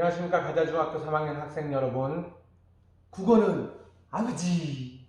안녕하십니까. 가자중학교 3학년 학생 여러분. 국어는 아버지.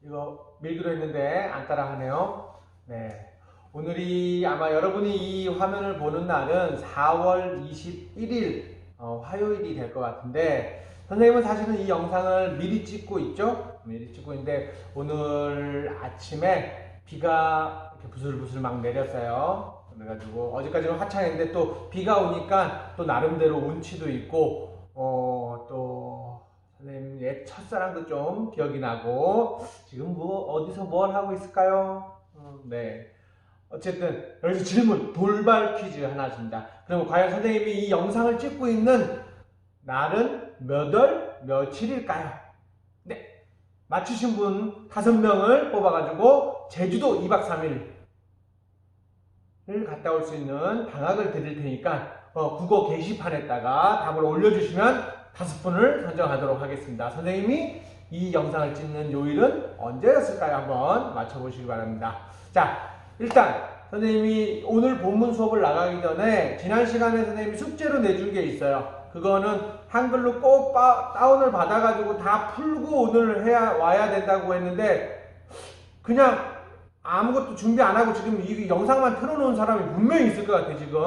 이거 밀기로 했는데 안 따라하네요. 네. 오늘이 아마 여러분이 이 화면을 보는 날은 4월 21일 어, 화요일이 될 것 같은데 선생님은 사실은 이 영상을 미리 찍고 있죠? 미리 찍고 있는데 오늘 아침에 비가 이렇게 부슬부슬 막 내렸어요 그래가지고 어제까지는 화창했는데 또 비가 오니까 또 나름대로 운치도 있고 어 또 선생님 옛 첫사랑도 좀 기억이 나고 지금 뭐 어디서 뭘 하고 있을까요? 어, 네 어쨌든 여기서 질문 돌발 퀴즈 하나 줍니다. 그러면 과연 선생님이 이 영상을 찍고 있는 날은 몇 월 며칠일까요? 네 맞추신 분 다섯 명을 뽑아가지고 제주도 2박 3일 을 갔다 올 수 있는 방학을 드릴 테니까 어, 국어 게시판에다가 답을 올려주시면 다섯 분을 선정하도록 하겠습니다. 선생님이 이 영상을 찍는 요일은 언제였을까요? 한번 맞춰보시기 바랍니다. 자, 일단 선생님이 오늘 본문 수업을 나가기 전에 지난 시간에 선생님이 숙제로 내준 게 있어요. 그거는 한글로 꼭 빠- 다운을 받아가지고 다 풀고 오늘 해야 와야 된다고 했는데 그냥 아무것도 준비 안 하고 지금 이 영상만 틀어놓은 사람이 분명히 있을 것 같아 지금.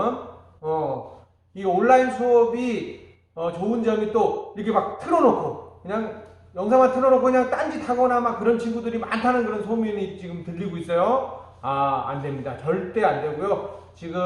어, 이 온라인 수업이 어, 좋은 점이 또 이렇게 막 틀어놓고 그냥 영상만 틀어놓고 그냥 딴짓 하거나 막 그런 친구들이 많다는 그런 소문이 지금 들리고 있어요. 아, 안 됩니다. 절대 안 되고요. 지금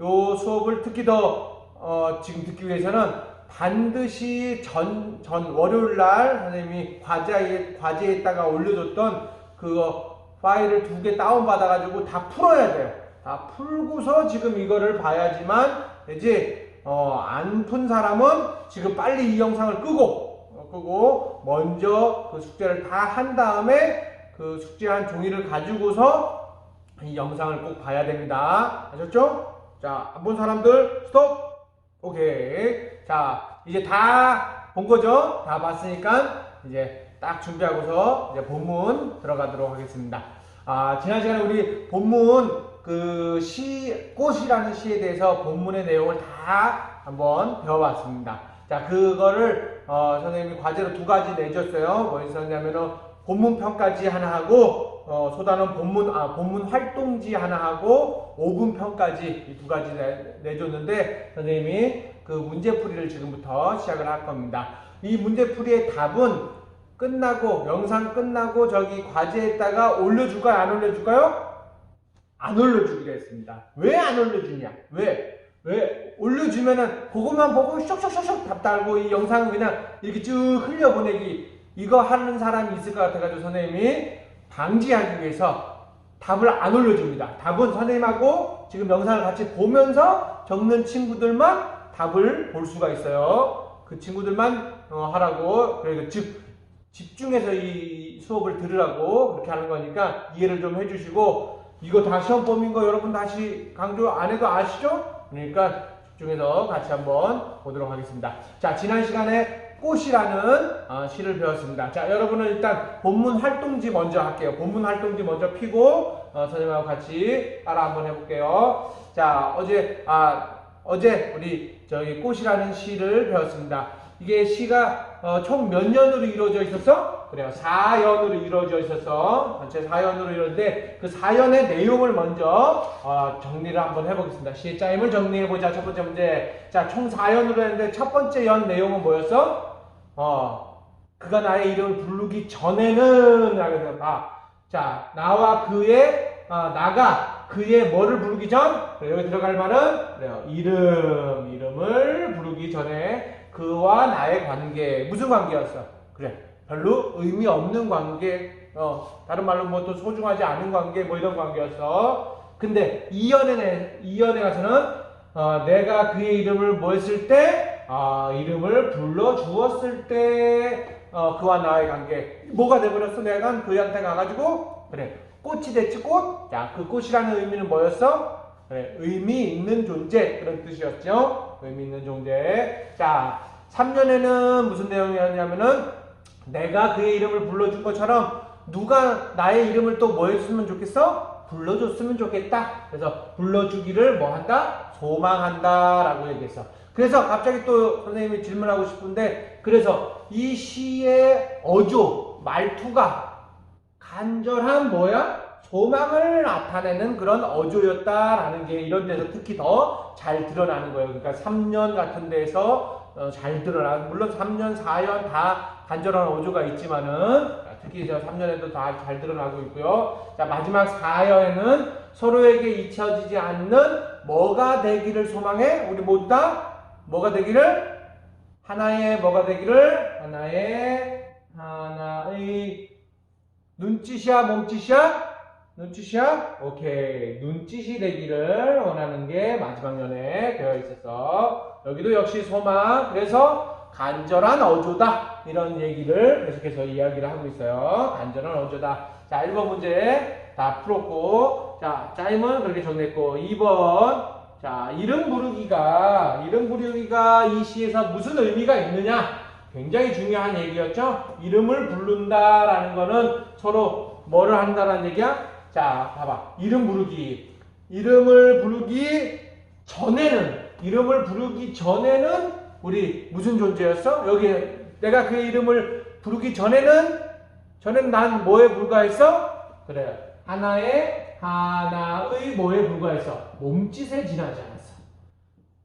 요 수업을 특히 더 어, 지금 듣기 위해서는 반드시 전, 전 월요일 날 선생님이 과제에, 과제에다가 올려줬던 그거 파일을 두 개 다운받아가지고 다 풀어야 돼요. 다 풀고서 지금 이거를 봐야지만 되지. 어, 안 푼 사람은 지금 빨리 이 영상을 끄고, 어, 끄고, 먼저 그 숙제를 다 한 다음에 그 숙제한 종이를 가지고서 이 영상을 꼭 봐야 됩니다. 아셨죠? 자, 안 본 사람들, 스톱! 오케이. 자, 이제 다 본 거죠? 다 봤으니까 이제 딱 준비하고서 이제 본문 들어가도록 하겠습니다. 아, 지난 시간에 우리 본문 그 시, 꽃이라는 시에 대해서 본문의 내용을 다 한번 배워봤습니다. 자, 그거를 어, 선생님이 과제로 두 가지 내줬어요. 뭐 있었냐면은 본문 평가지 하나 하고 어, 소단원 본문 아 본문 활동지 하나 하고 5분 평가지 이 두 가지 내, 내줬는데 선생님이 그 문제풀이를 지금부터 시작을 할 겁니다. 이 문제풀이의 답은 끝나고 영상 끝나고 저기 과제에다가 올려줄까요? 안 올려줄까요? 안 올려주기로 했습니다. 왜 안 올려주냐? 왜? 왜 올려주면은 그것만 보고 쇽쇽쇽쇽 답 달고 이 영상은 그냥 이렇게 쭉 흘려보내기 이거 하는 사람이 있을 것 같아가지고 선생님이 방지하기 위해서 답을 안 올려줍니다. 답은 선생님하고 지금 영상을 같이 보면서 적는 친구들만 답을 볼 수가 있어요. 그 친구들만 어, 하라고 그러니까 즉 집중해서 이 수업을 들으라고 그렇게 하는 거니까 이해를 좀 해주시고 이거 다 시험 범인 거 여러분 다시 강조 안 해도 아시죠? 그러니까 집중해서 같이 한번 보도록 하겠습니다. 자 지난 시간에 꽃이라는 어, 시를 배웠습니다. 자 여러분은 일단 본문 활동지 먼저 할게요. 본문 활동지 먼저 피고 어, 선생님하고 같이 따라 한번 해볼게요. 자 어제 아 어제 우리 저기 꽃이라는 시를 배웠습니다. 이게 시가 어, 총 몇 년으로 이루어져 있었어? 그래요. 4연으로 이루어져 있었어. 전체 4연으로 이루어졌는데 그 4연의 내용을 먼저 어, 정리를 한번 해보겠습니다. 시의 짜임을 정리해보자. 첫 번째 문제. 자, 총 4연으로 했는데 첫 번째 연 내용은 뭐였어? 어, 그가 나의 이름을 부르기 전에는 해서 아, 자, 나와 그의 아, 나가 그의 뭐를 부르기 전 그래, 여기 들어갈 말은 그래요. 이름 이름을 부르기 전에 그와 나의 관계 무슨 관계였어? 그래 별로 의미 없는 관계 어 다른 말로 뭐 또 소중하지 않은 관계 뭐 이런 관계였어. 근데 이연에 이연에 가서는 어, 내가 그의 이름을 뭐 했을 때 아, 이름을 불러 주었을 때 어, 그와 나의 관계 뭐가 돼버렸어? 내가 그한테 가가지고 그래 꽃이 됐지 꽃. 자, 그 꽃이라는 의미는 뭐였어? 그래, 의미 있는 존재 그런 뜻이었죠. 의미 있는 존재. 자, 3년에는 무슨 내용이었냐면은 내가 그의 이름을 불러준 것처럼 누가 나의 이름을 또뭐 했으면 좋겠어? 불러줬으면 좋겠다. 그래서 불러주기를 뭐 한다? 소망한다 라고 얘기했어. 그래서 갑자기 또 선생님이 질문하고 싶은데 그래서 이 시의 어조 말투가 간절한 뭐야? 소망을 나타내는 그런 어조였다라는 게 이런 데서 특히 더 잘 드러나는 거예요. 그러니까 3년 같은 데서 어, 잘 드러나. 물론 3년, 4년 다 간절한 어조가 있지만은 특히 저 3년에도 다 잘 드러나고 있고요. 자, 마지막 4년에는 서로에게 잊혀지지 않는 뭐가 되기를 소망해? 우리 모두 다 뭐가 되기를? 하나의 뭐가 되기를? 하나의 하나의 눈짓이야 몸짓이야? 눈짓이야? 오케이. 눈짓이 되기를 원하는 게 마지막 년에 되어 있어서 여기도 역시 소망. 그래서 간절한 어조다. 이런 얘기를 계속해서 이야기를 하고 있어요. 간절한 어조다. 자 1번 문제 다 풀었고. 자 짜임은 그렇게 정리했고. 2번. 자 이름 부르기가 이름 부르기가 이 시에서 무슨 의미가 있느냐? 굉장히 중요한 얘기였죠? 이름을 부른다라는 거는 서로 뭐를 한다라는 얘기야 자 봐봐 이름 부르기 이름을 부르기 전에는 이름을 부르기 전에는 우리 무슨 존재였어 여기 내가 그 이름을 부르기 전에는 전에는 난 뭐에 불과했어 그래 하나의 하나의 뭐에 불과했어 몸짓에 지나지 않았어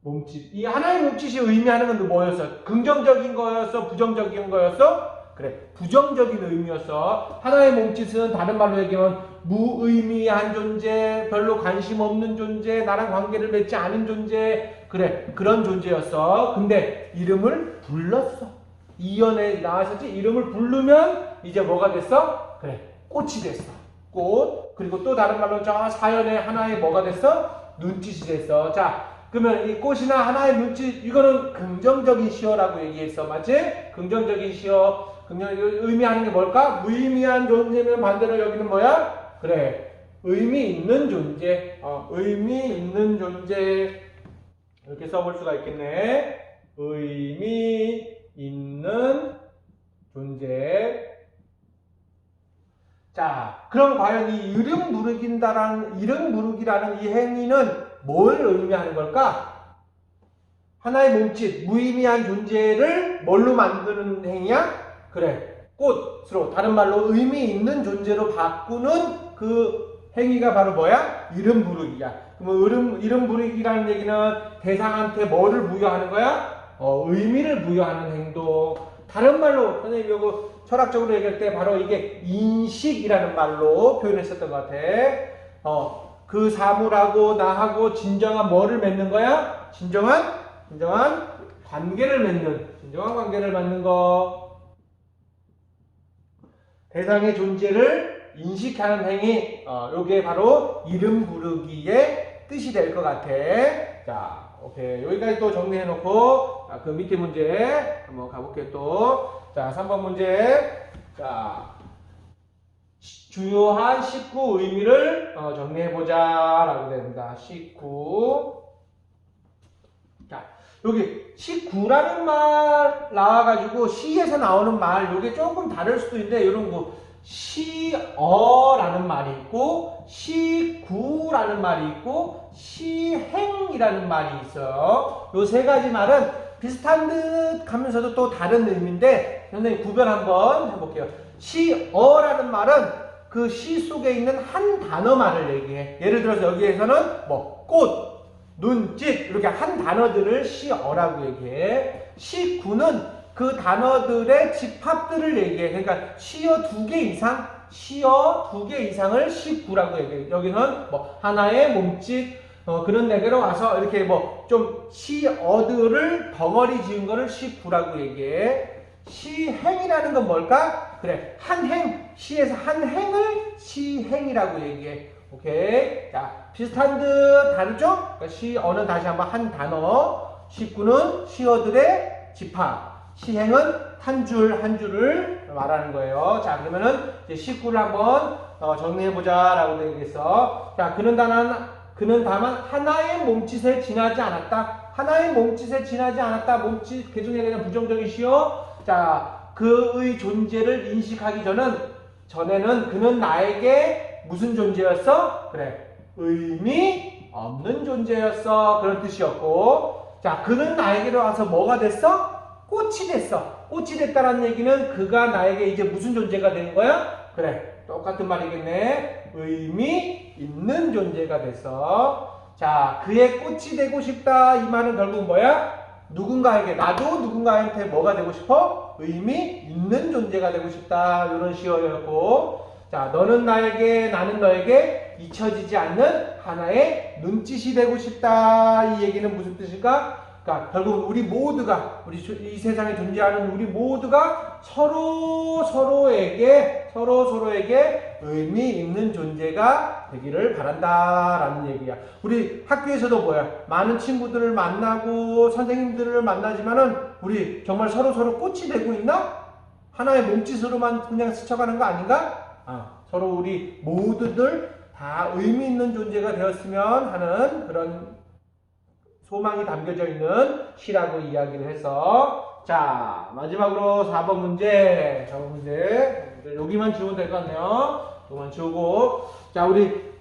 몸짓. 이 하나의 몸짓이 의미하는 건 뭐였어? 긍정적인 거였어? 부정적인 거였어? 그래. 부정적인 의미였어. 하나의 몸짓은 다른 말로 얘기하면 무의미한 존재, 별로 관심 없는 존재, 나랑 관계를 맺지 않은 존재. 그래. 그런 존재였어. 근데 이름을 불렀어. 이연에 나왔었지? 이름을 부르면 이제 뭐가 됐어? 그래. 꽃이 됐어. 꽃. 그리고 또 다른 말로 저 사연의 하나의 뭐가 됐어? 눈짓이 됐어. 자, 그러면 이 꽃이나 하나의 눈짓 이거는 긍정적인 시어라고 얘기했어 맞지? 긍정적인 시어 긍정 의미하는 게 뭘까? 무의미한 존재면 반대로 여기는 뭐야? 그래 의미 있는 존재 어, 의미 있는 존재 이렇게 써볼 수가 있겠네 의미 있는 존재 자, 그럼 과연 이 이름 부르긴다라는 이름 부르기라는 이 행위는 뭘 의미하는 걸까? 하나의 몸짓, 무의미한 존재를 뭘로 만드는 행위야? 그래, 꽃으로 다른 말로 의미 있는 존재로 바꾸는 그 행위가 바로 뭐야? 이름 부르기야. 그러면 이름 이름 부르기라는 얘기는 대상한테 뭐를 부여하는 거야? 어, 의미를 부여하는 행동. 다른 말로 선생님 이거 철학적으로 얘기할 때 바로 이게 인식이라는 말로 표현했었던 것 같아. 어, 그 사물하고 나하고 진정한 뭐를 맺는 거야? 진정한 진정한 관계를 맺는 진정한 관계를 맺는 거. 대상의 존재를 인식하는 행위. 어, 요게 바로 이름 부르기의 뜻이 될 것 같아. 자, 오케이. 여기까지 또 정리해 놓고, 자, 그 밑에 문제 한번 가볼게요, 또. 자, 3번 문제. 자, 시- 주요한 19 의미를 어, 정리해 보자. 라고 됩니다. 19. 자, 여기 19라는 말 나와가지고 시에서 나오는 말, 요게 조금 다를 수도 있는데, 이런 거. 시어라는 말이 있고 시구라는 말이 있고 시행이라는 말이 있어요. 요 세 가지 말은 비슷한 듯 하면서도 또 다른 의미인데 선생님 구별 한번 해볼게요. 시어라는 말은 그 시 속에 있는 한 단어만을 얘기해. 예를 들어서 여기에서는 뭐 꽃, 눈짓 이렇게 한 단어들을 시어라고 얘기해. 시구는 그 단어들의 집합들을 얘기해. 그러니까 시어 두 개 이상, 시어 두 개 이상을 시구라고 얘기해. 여기는 뭐 하나의 몸짓 어, 그런 데로 와서 이렇게 뭐 좀 시어들을 덩어리 지은 거를 시구라고 얘기해. 시행이라는 건 뭘까? 그래 한 행, 시에서 한 행을 시행이라고 얘기해. 오케이. 자 비슷한 듯 다르죠? 그러니까 시어는 다시 한번 한 단어, 시구는 시어들의 집합. 시행은 한 줄 한 줄을 말하는 거예요. 자, 그러면은 이제 19를 한번 어, 정리해보자라고 되겠어. 자, 그는 다만, 그는 다만 하나의 몸짓에 지나지 않았다. 하나의 몸짓에 지나지 않았다. 몸짓, 개중에 대한 부정적인 시요. 자, 그의 존재를 인식하기 전은, 전에는 그는 나에게 무슨 존재였어? 그래. 의미 없는 존재였어. 그런 뜻이었고. 자, 그는 나에게로 와서 뭐가 됐어? 꽃이 됐어. 꽃이 됐다는 얘기는 그가 나에게 이제 무슨 존재가 되는 거야? 그래, 똑같은 말이겠네. 의미 있는 존재가 됐어. 자, 그의 꽃이 되고 싶다. 이 말은 결국 뭐야? 누군가에게, 나도 누군가한테 뭐가 되고 싶어? 의미 있는 존재가 되고 싶다. 이런 시어였고. 자, 너는 나에게, 나는 너에게 잊혀지지 않는 하나의 눈짓이 되고 싶다. 이 얘기는 무슨 뜻일까? 그러니까 결국 우리 모두가 우리 조- 이 세상에 존재하는 우리 모두가 서로 서로에게 서로 서로에게 의미 있는 존재가 되기를 바란다라는 얘기야. 우리 학교에서도 뭐야? 많은 친구들을 만나고 선생님들을 만나지만은 우리 정말 서로 서로 꽃이 되고 있나? 하나의 몸짓으로만 그냥 스쳐가는 거 아닌가? 아, 서로 우리 모두들 다 의미 있는 존재가 되었으면 하는 그런 소망이 담겨져 있는 시라고 이야기를 해서 자 마지막으로 4번 문제. 4번 문제. 여기만 지우면 될 것 같네요. 여기만 지우고. 자 우리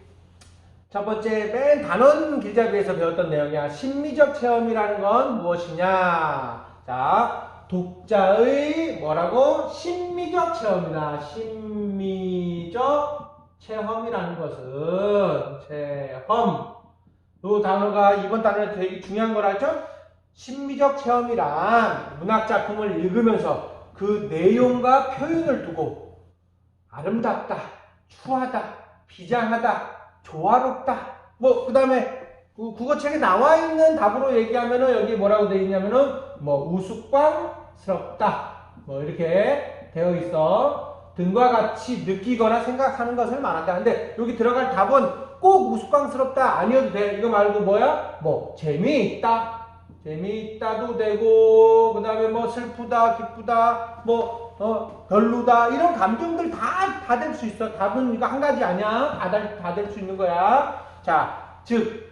첫 번째 맨 단원 길잡이에서 배웠던 내용이야. 심미적 체험이라는 건 무엇이냐? 자 독자의 뭐라고 심미적 체험이다 심미적 체험이라는 것은 체험 이 단어가 이번 단어에 되게 중요한 거라죠? 심미적 체험이란 문학 작품을 읽으면서 그 내용과 표현을 두고 아름답다, 추하다, 비장하다, 조화롭다. 뭐 그 다음에 그 국어책에 나와 있는 답으로 얘기하면은 여기 뭐라고 되어 있냐면은 뭐 우스꽝스럽다. 뭐 이렇게 되어 있어. 등과 같이 느끼거나 생각하는 것을 말한다. 근데 여기 들어갈 답은 꼭 우스꽝스럽다 아니어도 돼. 이거 말고 뭐야? 뭐 재미있다. 재미있다도 되고 그 다음에 뭐 슬프다, 기쁘다, 뭐 어, 별로다 이런 감정들 다 다 될 수 있어. 답은 이거 한 가지 아니야. 다 다 될 수 있는 거야. 자, 즉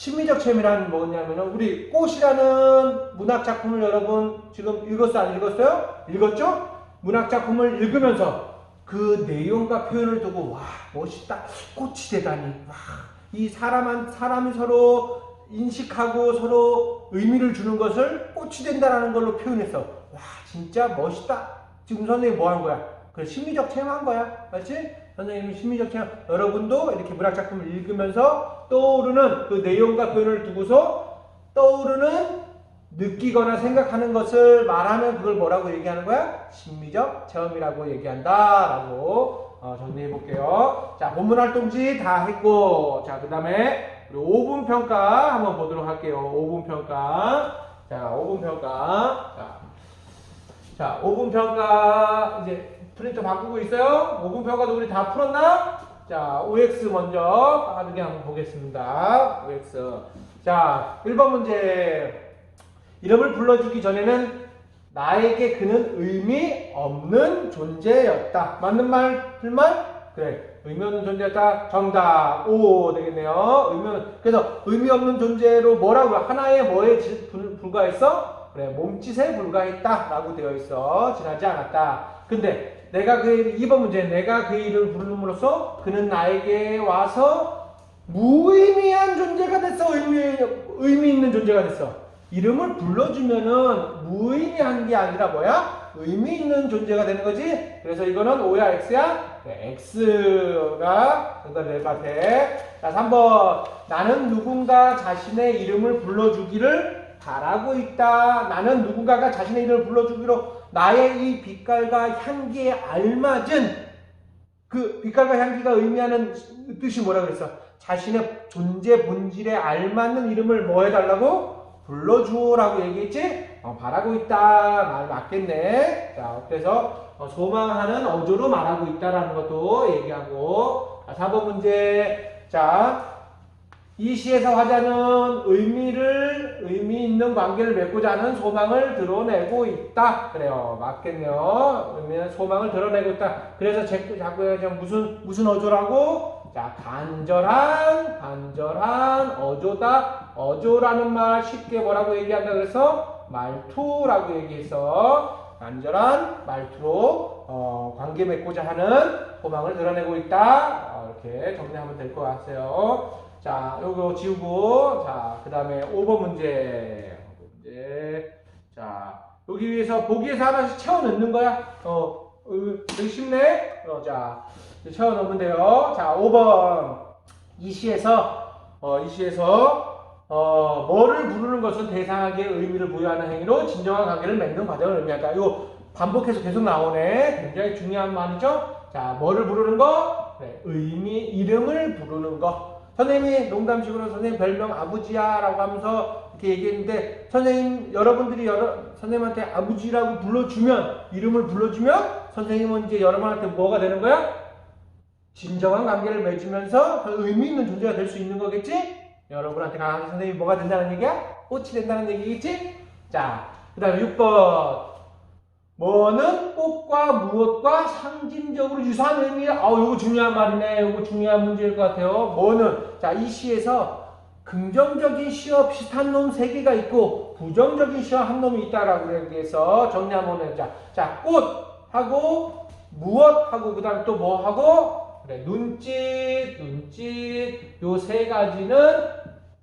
심미적 체험이라는 뭐냐면은 우리 꽃이라는 문학 작품을 여러분 지금 읽었어 안 읽었어요? 읽었죠? 문학 작품을 읽으면서 그 내용과 표현을 두고 와 멋있다. 꽃이 되다니. 와 이 사람한 사람이 서로 인식하고 서로 의미를 주는 것을 꽃이 된다라는 걸로 표현했어 와 진짜 멋있다. 지금 선생님 뭐한 거야 그 심리적 체험한 거야 맞지 선생님이 심리적 체험 여러분도 이렇게 문학 작품을 읽으면서 떠오르는 그 내용과 표현을 두고서 떠오르는 느끼거나 생각하는 것을 말하면 그걸 뭐라고 얘기하는 거야? 심미적 체험이라고 얘기한다 라고 어, 정리해 볼게요. 자, 본문 활동지 다 했고, 자, 그 다음에 우리 5분 평가 한번 보도록 할게요. 5분 평가. 자, 5분 평가. 자, 자, 5분 평가 이제 프린터 바꾸고 있어요. 5분 평가도 우리 다 풀었나? 자, OX 먼저 빠르게 한번 보겠습니다. OX. 자, 1번 문제. 이름을 불러주기 전에는 나에게 그는 의미 없는 존재였다. 맞는 말, 틀말? 그래. 의미 없는 존재였다. 정답. 오, 되겠네요. 의미 없는, 그래서 의미 없는 존재로 뭐라고, 하나의 뭐에 불과했어? 그래. 몸짓에 불과했다. 라고 되어 있어. 지나지 않았다. 근데 내가 그, 일- 2번 문제, 내가 그 이름을 부름으로써 그는 나에게 와서 무의미한 존재가 됐어. 의미, 의미 있는 존재가 됐어. 이름을 불러주면은 무의미한 게 아니라 뭐야? 의미 있는 존재가 되는 거지? 그래서 이거는 O야, X야? 네, X가 정답이 될것 같아. 자, 3번. 나는 누군가 자신의 이름을 불러주기를 바라고 있다. 나는 누군가가 자신의 이름을 불러주기로 나의 이 빛깔과 향기에 알맞은 그 빛깔과 향기가 의미하는 뜻이 뭐라 그랬어? 자신의 존재 본질에 알맞는 이름을 뭐 해달라고? 불러주라고 얘기했지? 어, 바라고 있다. 말 맞겠네. 자, 그래서 어, 소망하는 어조로 말하고 있다라는 것도 얘기하고. 자, 4번 문제. 자, 이 시에서 화자는 의미를, 의미 있는 관계를 맺고자 하는 소망을 드러내고 있다. 그래요. 맞겠네요. 의미는 소망을 드러내고 있다. 그래서 제- 자꾸 해서 무슨, 무슨 어조라고? 자, 간절한, 간절한 어조다. 어조라는 말 쉽게 뭐라고 얘기한다 그래서 말투라고 얘기해서 간절한 말투로 어, 관계 맺고자 하는 소망을 드러내고 있다. 어, 이렇게 정리하면 될 것 같아요. 자, 요거 지우고, 자, 그 다음에 5번 문제. 네. 자, 여기 위에서 보기에서 하나씩 채워 넣는 거야. 어, 어, 되게 쉽네. 어, 자, 채워 넣으면 돼요. 자, 5번. 이 시에서, 어, 이 시에서, 어, 뭐를 부르는 것은 대상에게 의미를 부여하는 행위로 진정한 관계를 맺는 과정을 의미한다. 이거 반복해서 계속 나오네. 굉장히 중요한 말이죠. 자, 뭐를 부르는 거? 네, 의미, 이름을 부르는 거. 선생님이 농담식으로 선생님 별명 아버지야 라고 하면서 이렇게 얘기했는데 선생님 여러분들이 여러 선생님한테 아버지라고 불러주면 이름을 불러주면 선생님은 이제 여러분한테 뭐가 되는 거야? 진정한 관계를 맺으면서 의미 있는 존재가 될 수 있는 거겠지? 여러분한테 강한 선생님이 뭐가 된다는 얘기야? 꽃이 된다는 얘기겠지? 자, 그 다음에 6번. 뭐는 꽃과 무엇과 상징적으로 유사한 의미야? 아우, 이거 중요한 말이네. 이거 중요한 문제일 것 같아요. 뭐는? 자, 이 시에서 긍정적인 시어 비슷한 놈 세 개가 있고 부정적인 시어 한 놈이 있다라고 얘기해서 정리 한번 해보자. 자, 꽃하고 무엇하고 그 다음에 또 뭐하고 그래, 눈짓, 눈짓 요 세 가지는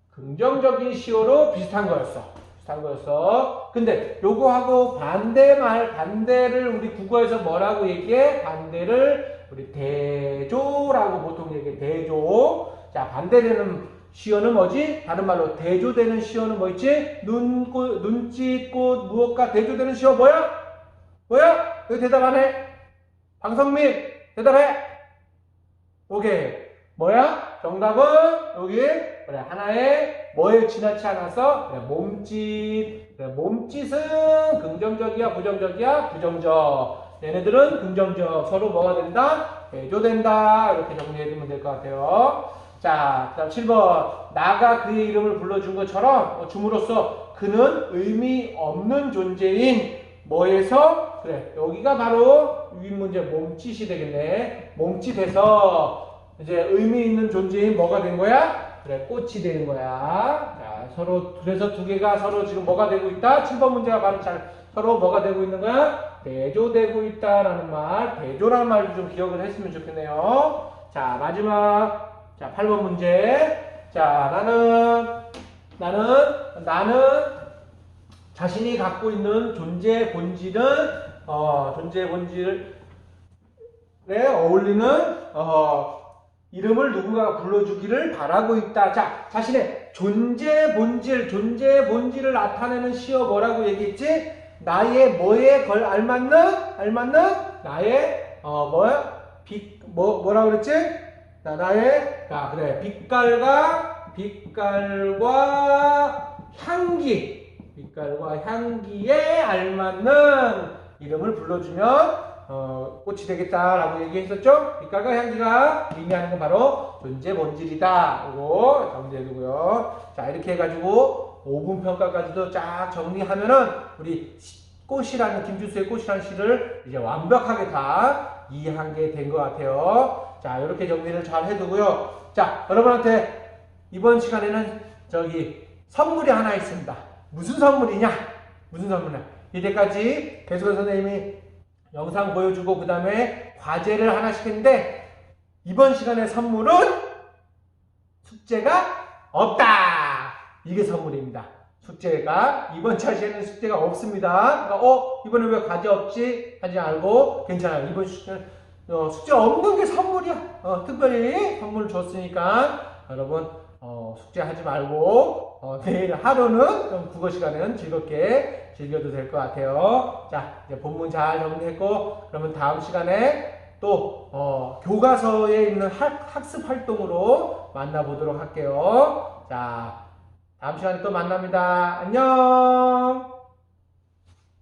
긍정적인 시어로 비슷한 거였어. 비슷한 거였어. 근데 요거하고 반대말, 반대를 우리 국어에서 뭐라고 얘기해? 반대를 우리 대조라고 보통 얘기해. 대조. 자, 반대되는 시어는 뭐지? 다른 말로 대조되는 시어는 뭐 있지? 눈, 꽃, 눈짓, 꽃, 무엇과 대조되는 시어 뭐야? 뭐야? 왜 대답 안 해? 방성민, 대답해! 오케이. 뭐야? 정답은 여기 그래 하나의 뭐에 지나치 않아서? 그래, 몸짓. 그래, 몸짓은 긍정적이야 부정적이야? 부정적. 얘네들은 긍정적. 서로 뭐가 된다? 대조된다. 이렇게 정리해주면 될 것 같아요. 자 그다음 7번. 나가 그의 이름을 불러준 것처럼 어, 줌으로써 그는 의미 없는 존재인 뭐에서? 그래 여기가 바로 위인 문제 몸짓이 되겠네. 몸짓에서 이제 의미 있는 존재인 뭐가 된 거야? 그래, 꽃이 되는 거야. 자, 서로, 그래서 두 개가 서로 지금 뭐가 되고 있다? 7번 문제가 바로 잘, 서로 뭐가 되고 있는 거야? 대조되고 있다라는 말, 대조라는 말도 좀 기억을 했으면 좋겠네요. 자, 마지막. 자, 8번 문제. 자, 나는, 나는, 나는 자신이 갖고 있는 존재 본질은, 어, 존재 본질에 어울리는, 어, 이름을 누군가가 불러주기를 바라고 있다. 자, 자신의 존재 본질, 존재 본질을 나타내는 시어 뭐라고 얘기했지? 나의 뭐에 걸 알맞는 알맞는 나의 어 뭐야? 빛 뭐 뭐라 그랬지? 나 나의 아 그래 빛깔과 빛깔과 향기 빛깔과 향기에 알맞는 이름을 불러주면 어, 꽃이 되겠다라고 얘기했었죠? 빛깔과 향기가 의미하는 건 바로 존재 본질이다. 이거 정리해두고요. 자, 이렇게 해가지고 5분 평가까지도 쫙 정리하면은 우리 꽃이라는 김주수의 꽃이라는 시를 이제 완벽하게 다 이해한 게 된 것 같아요. 자, 이렇게 정리를 잘 해두고요. 자, 여러분한테 이번 시간에는 저기 선물이 하나 있습니다. 무슨 선물이냐? 무슨 선물이냐? 이때까지 배수건 선생님이 영상 보여주고 그 다음에 과제를 하나씩 했는데 이번 시간의 선물은 숙제가 없다. 이게 선물입니다. 숙제가 이번 차시에는 숙제가 없습니다. 그러니까 어 이번에 왜 과제 없지 하지 말고 괜찮아요. 이번 시간에 어, 숙제 없는 게 선물이야. 어, 특별히 선물을 줬으니까 여러분 어, 숙제 하지 말고 어, 내일 하루는 좀 국어 시간은 즐겁게 즐겨도 될 것 같아요. 자, 이제 본문 잘 정리했고 그러면 다음 시간에 또 어, 교과서에 있는 학, 학습 활동으로 만나보도록 할게요. 자, 다음 시간에 또 만납니다. 안녕.